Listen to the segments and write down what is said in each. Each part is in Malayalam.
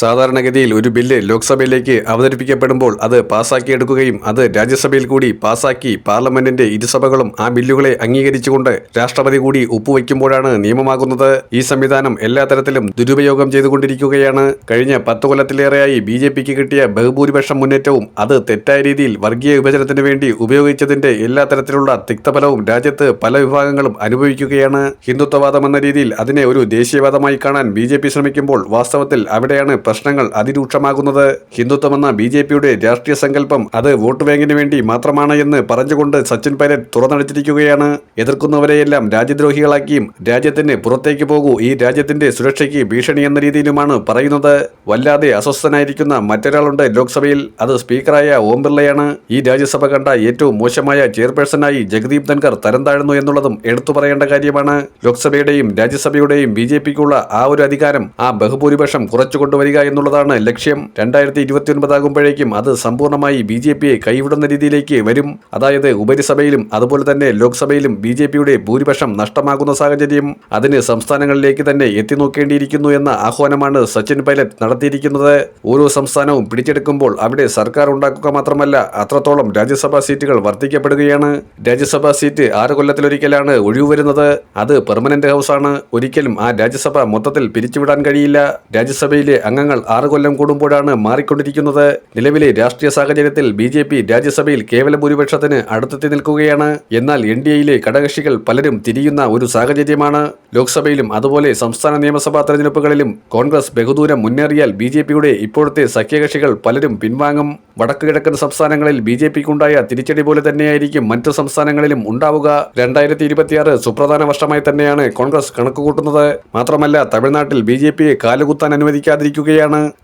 സാധാരണഗതിയിൽ ഒരു ബില്ല് ലോക്സഭയിലേക്ക് അവതരിപ്പിക്കപ്പെടുമ്പോൾ അത് പാസാക്കിയെടുക്കുകയും അത് രാജ്യസഭയിൽ കൂടി പാസാക്കി പാർലമെന്റിന്റെ ഇരുസഭകളും ആ ബില്ലുകളെ അംഗീകരിച്ചുകൊണ്ട് രാഷ്ട്രപതി കൂടി ഒപ്പുവയ്ക്കുമ്പോഴാണ് നിയമമാകുന്നത്. ഈ സംവിധാനം എല്ലാ തരത്തിലും ദുരുപയോഗം ചെയ്തുകൊണ്ടിരിക്കുകയാണ്. കഴിഞ്ഞ പത്ത് കൊല്ലത്തിലേറെയായി ബി ജെ പിക്ക് കിട്ടിയ ബഹുഭൂരിപക്ഷം മുന്നേറ്റവും അത് തെറ്റായ രീതിയിൽ വർഗീയ വിഭജനത്തിന് വേണ്ടി ഉപയോഗിച്ചതിന്റെ എല്ലാ തരത്തിലുള്ള തിക്തഫലവും രാജ്യത്ത് പല വിഭാഗങ്ങളും അനുഭവിക്കുകയാണ്. ഹിന്ദുത്വവാദം എന്ന രീതിയിൽ അതിനെ ഒരു ദേശീയവാദമായി കാണാൻ ബി ശ്രമിക്കുമ്പോൾ വാസ്തവത്തിൽ അവിടെയാണ് പ്രശ്നങ്ങൾ അതിരൂക്ഷമാകുന്നത് ഹിന്ദുത്വമെന്ന ബി ജെ പിയുടെ രാഷ്ട്രീയ സങ്കല്പം അത് വോട്ട് ബാങ്കിന് വേണ്ടി മാത്രമാണ് എന്ന് പറഞ്ഞുകൊണ്ട് സച്ചിൻ പൈലറ്റ് തുറന്നടിച്ചിരിക്കുകയാണ്. എതിർക്കുന്നവരെയെല്ലാം രാജ്യദ്രോഹികളാക്കിയും രാജ്യത്തിന് പുറത്തേക്ക് പോകൂ ഈ രാജ്യത്തിന്റെ സുരക്ഷയ്ക്ക് ഭീഷണി എന്ന രീതിയിലുമാണ് പറയുന്നത്. വല്ലാതെ അസ്വസ്ഥനായിരിക്കുന്ന മറ്റൊരാളുണ്ട് ലോക്സഭയിൽ അത് സ്പീക്കറായ ഓം ബിർളയാണ്. ഈ രാജ്യസഭ കണ്ട ഏറ്റവും മോശമായ ചെയർപേഴ്സണായി ജഗദീപ് ധൻകർ തരം താഴ്ന്നു എന്നുള്ളതും എടുത്തു പറയേണ്ട കാര്യമാണ്. ലോക്സഭയുടെയും രാജ്യസഭയുടെയും ബി ജെ പിക്കുള്ള ആ ഒരു അധികാരം ആ ബഹുഭൂരിപക്ഷം കുറച്ചു കൊണ്ടുവരിക എന്നുള്ളതാണ് ലക്ഷ്യം. രണ്ടായിരത്തി ഇരുപത്തി ഒൻപതാകുമ്പോഴേക്കും അത് സമ്പൂർണമായി ബി ജെ പിയെ കൈവിടുന്ന രീതിയിലേക്ക് വരും. അതായത് ഉപരിസഭയിലും അതുപോലെ തന്നെ ലോക്സഭയിലും ബി ജെ പിയുടെ ഭൂരിപക്ഷം നഷ്ടമാകുന്ന സാഹചര്യം അതിന് സംസ്ഥാനങ്ങളിലേക്ക് തന്നെ എത്തി നോക്കേണ്ടിയിരിക്കുന്നു എന്ന ആഹ്വാനമാണ് സച്ചിൻ പൈലറ്റ് നടത്തിയിരിക്കുന്നത്. ഓരോ സംസ്ഥാനവും പിടിച്ചെടുക്കുമ്പോൾ അവിടെ സർക്കാർ ഉണ്ടാക്കുക മാത്രമല്ല അത്രത്തോളം രാജ്യസഭാ സീറ്റുകൾ വർദ്ധിക്കപ്പെടുകയാണ്. രാജ്യസഭാ സീറ്റ് ആറ് കൊല്ലത്തിലൊരിക്കലാണ് ഒഴിവ് വരുന്നത്. അത് പെർമനന്റ് ഹൗസാണ്. ഒരിക്കലും ആ രാജ്യസഭ മൊത്തത്തിൽ പിരിച്ചുവിടാൻ കഴിയില്ല. രാജ്യസഭയിലെ അംഗങ്ങൾ ആറ് കൊല്ലം കൂടുമ്പോഴാണ് മാറിക്കൊണ്ടിരിക്കുന്നത്. നിലവിലെ രാഷ്ട്രീയ സാഹചര്യത്തിൽ ബി ജെ പി രാജ്യസഭയിൽ കേവല ഭൂരിപക്ഷത്തിന് അടുത്തെത്തി നിൽക്കുകയാണ്. എന്നാൽ എൻ ഡി എയിലെ ഘടകകക്ഷികൾ പലരും തിരിയുന്ന ഒരു സാഹചര്യമാണ്. ലോക്സഭയിലും അതുപോലെ സംസ്ഥാന നിയമസഭാ തെരഞ്ഞെടുപ്പുകളിലും കോൺഗ്രസ് ബഹുദൂരം മുന്നേറിയാൽ ബി ജെ പിയുടെ ഇപ്പോഴത്തെ സഖ്യകക്ഷികൾ പലരും പിൻവാങ്ങും. വടക്കു കിഴക്കൻ സംസ്ഥാനങ്ങളിൽ ബി ജെ പിക്കുണ്ടായ തിരിച്ചടി പോലെ തന്നെയായിരിക്കും മറ്റു സംസ്ഥാനങ്ങളിലും ഉണ്ടാവുക. രണ്ടായിരത്തി ഇരുപത്തിയാറ് സുപ്രധാന വർഷമായി തന്നെയാണ് കോൺഗ്രസ് കണക്കുകൂട്ടുന്നത്. മാത്രമല്ല തമിഴ്നാട്ടിൽ ബി ജെ പിയെ കാലുകുത്താൻ അനുവദിക്കാതിരിക്കുകയാണ്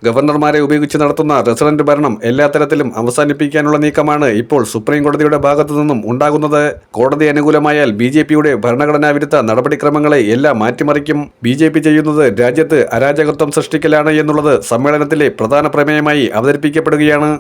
ഗവർണർമാരെ ഉപയോഗിച്ച് നടത്തുന്ന റെസിഡന്റ് ഭരണം എല്ലാ തരത്തിലും അവസാനിപ്പിക്കാനുള്ള നീക്കമാണ് ഇപ്പോൾ സുപ്രീം കോടതിയുടെ ഭാഗത്തു നിന്നും ഉണ്ടാകുന്നത്. കോടതി അനുകൂലമായാൽ ബി ജെ പിയുടെ ഭരണഘടനാ വിരുദ്ധ നടപടിക്രമങ്ങളെ എല്ലാം മാറ്റിമറിക്കും. ബി ജെ പി ചെയ്യുന്നത് രാജ്യത്ത് അരാജകത്വം സൃഷ്ടിക്കലാണ് എന്നുള്ളത് സമ്മേളനത്തിലെ പ്രധാന പ്രമേയമായി അവതരിപ്പിക്കപ്പെടുകയാണ്.